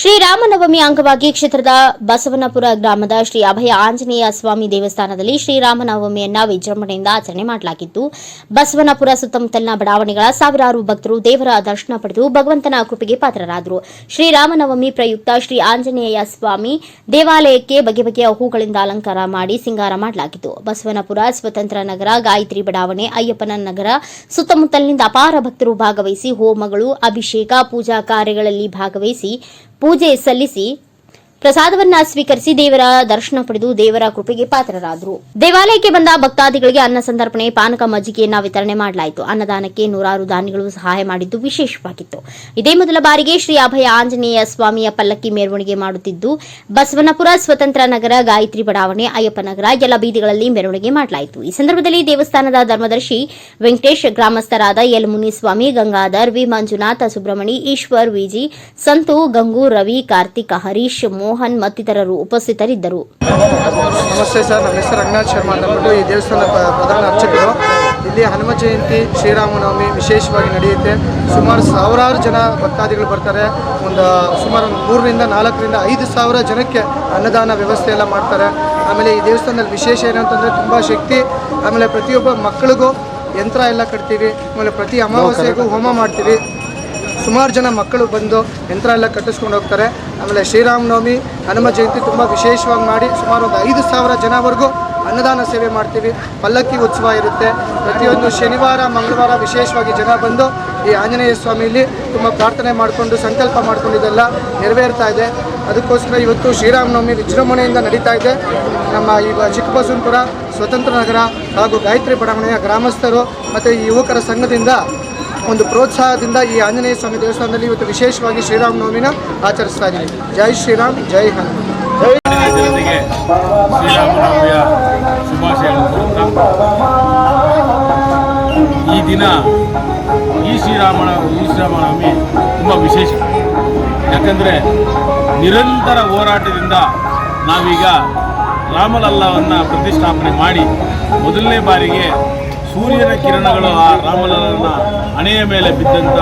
ಶ್ರೀರಾಮನವಮಿ ಅಂಗವಾಗಿ ಕ್ಷೇತ್ರದ ಬಸವನಪುರ ಗ್ರಾಮದ ಶ್ರೀ ಅಭಯ ಆಂಜನೇಯ ಸ್ವಾಮಿ ದೇವಸ್ಥಾನದಲ್ಲಿ ಶ್ರೀರಾಮನವಮಿಯನ್ನ ವಿಜೃಂಭಣೆಯಿಂದ ಆಚರಣೆ ಮಾಡಲಾಗಿತ್ತು. ಬಸವನಪುರ ಸುತ್ತಮುತ್ತಲಿನ ಬಡಾವಣೆಗಳ ಸಾವಿರಾರು ಭಕ್ತರು ದೇವರ ದರ್ಶನ ಪಡೆದು ಭಗವಂತನ ಕೃಪೆಗೆ ಪಾತ್ರರಾದರು. ಶ್ರೀರಾಮನವಮಿ ಪ್ರಯುಕ್ತ ಶ್ರೀ ಆಂಜನೇಯ ಸ್ವಾಮಿ ದೇವಾಲಯಕ್ಕೆ ಬಗೆ ಬಗೆಯ ಹೂಗಳಿಂದ ಅಲಂಕಾರ ಮಾಡಿ ಸಿಂಗಾರ ಮಾಡಲಾಗಿತ್ತು. ಬಸವನಪುರ ಸ್ವತಂತ್ರ ನಗರ, ಗಾಯತ್ರಿ ಬಡಾವಣೆ, ಅಯ್ಯಪ್ಪನ ನಗರ ಸುತ್ತಮುತ್ತಲಿನಿಂದ ಅಪಾರ ಭಕ್ತರು ಭಾಗವಹಿಸಿ ಹೋಮಗಳು, ಅಭಿಷೇಕ, ಪೂಜಾ ಕಾರ್ಯಗಳಲ್ಲಿ ಭಾಗವಹಿಸಿ ಪೂಜೆ ಸಲ್ಲಿಸಿ ಪ್ರಸಾದವನ್ನ ಸ್ವೀಕರಿಸಿ ದೇವರ ದರ್ಶನ ಪಡೆದು ದೇವರ ಕೃಪೆಗೆ ಪಾತ್ರರಾದರು. ದೇವಾಲಯಕ್ಕೆ ಬಂದ ಭಕ್ತಾದಿಗಳಿಗೆ ಅನ್ನ ಸಂದರ್ಪಣೆ ಪಾನಕ ಮಜ್ಜಿಗೆಯನ್ನ ವಿತರಣೆ ಮಾಡಲಾಯಿತು. ಅನ್ನದಾನಕ್ಕೆ ನೂರಾರು ದಾನಿಗಳು ಸಹಾಯ ಮಾಡಿದ್ದು ವಿಶೇಷವಾಗಿತ್ತು. ಇದೇ ಮೊದಲ ಬಾರಿಗೆ ಶ್ರೀ ಅಭಯ ಆಂಜನೇಯ ಸ್ವಾಮಿಯ ಪಲ್ಲಕ್ಕಿ ಮೆರವಣಿಗೆ ಮಾಡುತ್ತಿದ್ದು, ಬಸವನಪುರ ಸ್ವತಂತ್ರ ನಗರ ಗಾಯತ್ರಿ ಬಡಾವಣೆ, ಅಯ್ಯಪ್ಪ ನಗರ ಎಲ್ಲ ಬೀದಿಗಳಲ್ಲಿ ಮೆರವಣಿಗೆ ಮಾಡಲಾಯಿತು. ಈ ಸಂದರ್ಭದಲ್ಲಿ ದೇವಸ್ಥಾನದ ಧರ್ಮದರ್ಶಿ ವೆಂಕಟೇಶ್ ಗ್ರಾಮಸ್ಥರಾದ ಎಲ್ ಮುನಿಸ್ವಾಮಿ, ಗಂಗಾಧರ್ ವಿ ಮಂಜುನಾಥ ಸುಬ್ರಹ್ಮಣಿ, ಈಶ್ವರ್ ವಿಜಿ ಸಂತು ಗಂಗು ರವಿ ಕಾರ್ತಿಕ್, ಹರೀಶ್ ಮೋಹನ್ ಮತ್ತಿತರರು ಉಪಸ್ಥಿತರಿದ್ದರು. ನಮಸ್ತೆ ಸರ್, ನಮ್ಮ ಹೆಸರು ರಂಗನಾಥ್ ಶರ್ಮಾ ಅಂತಂದ್ಬಿಟ್ಟು ಈ ದೇವಸ್ಥಾನದ ಪ್ರಧಾನ ಅರ್ಚಕರು. ಇಲ್ಲಿ ಹನುಮ ಜಯಂತಿ, ಶ್ರೀರಾಮನವಮಿ ವಿಶೇಷವಾಗಿ ನಡೆಯುತ್ತೆ. ಸುಮಾರು ಸಾವಿರಾರು ಜನ ಭಕ್ತಾದಿಗಳು ಬರ್ತಾರೆ. ಒಂದು, ಸುಮಾರು ಒಂದು ಮೂರರಿಂದ ನಾಲ್ಕರಿಂದ ಐದು ಸಾವಿರ ಜನಕ್ಕೆ ಅನ್ನದಾನ ವ್ಯವಸ್ಥೆ ಎಲ್ಲ ಮಾಡ್ತಾರೆ. ಆಮೇಲೆ ಈ ದೇವಸ್ಥಾನದಲ್ಲಿ ವಿಶೇಷ ಏನಂತಂದರೆ ತುಂಬ ಶಕ್ತಿ. ಆಮೇಲೆ ಪ್ರತಿಯೊಬ್ಬ ಮಕ್ಕಳಿಗೂ ಯಂತ್ರ ಎಲ್ಲ ಕಟ್ತೀವಿ. ಆಮೇಲೆ ಪ್ರತಿ ಅಮಾವಾಸ್ಯೆಗೂ ಹೋಮ ಮಾಡ್ತೀವಿ. ಸುಮಾರು ಜನ ಮಕ್ಕಳು ಬಂದು ಯಂತ್ರ ಎಲ್ಲ ಕಟ್ಟಿಸ್ಕೊಂಡು ಹೋಗ್ತಾರೆ. ಆಮೇಲೆ ಶ್ರೀರಾಮನವಮಿ, ಹನುಮ ಜಯಂತಿ ತುಂಬ ವಿಶೇಷವಾಗಿ ಮಾಡಿ ಸುಮಾರು ಒಂದು ಐದು ಸಾವಿರ ಜನವರೆಗೂ ಅನ್ನದಾನ ಸೇವೆ ಮಾಡ್ತೀವಿ. ಪಲ್ಲಕ್ಕಿ ಉತ್ಸವ ಇರುತ್ತೆ. ಪ್ರತಿಯೊಂದು ಶನಿವಾರ, ಮಂಗಳವಾರ ವಿಶೇಷವಾಗಿ ಜನ ಬಂದು ಈ ಆಂಜನೇಯ ಸ್ವಾಮಿಯಲ್ಲಿ ತುಂಬ ಪ್ರಾರ್ಥನೆ ಮಾಡಿಕೊಂಡು ಸಂಕಲ್ಪ ಮಾಡಿಕೊಂಡು ಇದೆಲ್ಲ ನೆರವೇರ್ತಾ ಇದೆ. ಅದಕ್ಕೋಸ್ಕರ ಇವತ್ತು ಶ್ರೀರಾಮನವಮಿ ವಿಜೃಂಭಣೆಯಿಂದ ನಡೀತಾ ಇದೆ. ನಮ್ಮ ಈ ಚಿಕ್ಕಬಸವನಪುರ ಸ್ವತಂತ್ರ ನಗರ ಹಾಗೂ ಗಾಯತ್ರಿ ಬಡಾವಣೆಯ ಗ್ರಾಮಸ್ಥರು ಮತ್ತು ಈ ಯುವಕರ ಸಂಘದಿಂದ ಒಂದು ಪ್ರೋತ್ಸಾಹದಿಂದ ಈ ಆಂಜನೇಯ ಸ್ವಾಮಿ ದೇವಸ್ಥಾನದಲ್ಲಿ ಇವತ್ತು ವಿಶೇಷವಾಗಿ ಶ್ರೀರಾಮನವಮಿನ ಆಚರಿಸ್ತಾ ಇದ್ದೀವಿ. ಜೈ ಶ್ರೀರಾಮ್, ಜೈ ಹನುಮ ಈ ದಿನ ಈ ಶ್ರೀರಾಮನ ಈ ಶ್ರೀರಾಮನವಮಿ ತುಂಬ ವಿಶೇಷ. ಯಾಕಂದರೆ ನಿರಂತರ ಹೋರಾಟದಿಂದ ನಾವೀಗ ರಾಮಲಲ್ಲವನ್ನು ಪ್ರತಿಷ್ಠಾಪನೆ ಮಾಡಿ ಮೊದಲನೇ ಬಾರಿಗೆ ಸೂರ್ಯನ ಕಿರಣಗಳು ಆ ರಾಮಲಲ್ಲನ ಹಣೆಯ ಮೇಲೆ ಬಿದ್ದಂಥ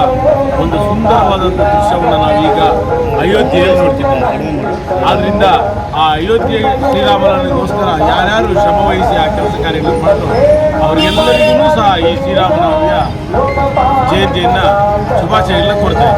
ಒಂದು ಸುಂದರವಾದಂಥ ದೃಶ್ಯವನ್ನು ನಾವೀಗ ಅಯೋಧ್ಯೆಯಲ್ಲಿ ನೋಡ್ತಿದ್ದೇವೆ. ಆದ್ದರಿಂದ ಆ ಅಯೋಧ್ಯೆ ಶ್ರೀರಾಮನಿಗೋಸ್ಕರ ಯಾರ್ಯಾರು ಶ್ರಮ ವಹಿಸಿ ಆ ಕೆಲಸ ಕಾರ್ಯಗಳನ್ನು ಮಾಡಿದ್ರು, ಅವರಿಗೆಲ್ಲರಿಗೂ ಸಹ ಈ ಶ್ರೀರಾಮನವಮಿಯ ಜಯಂತಿಯನ್ನು ಶುಭಾಶಯಗಳನ್ನ ಕೊಡ್ತೇವೆ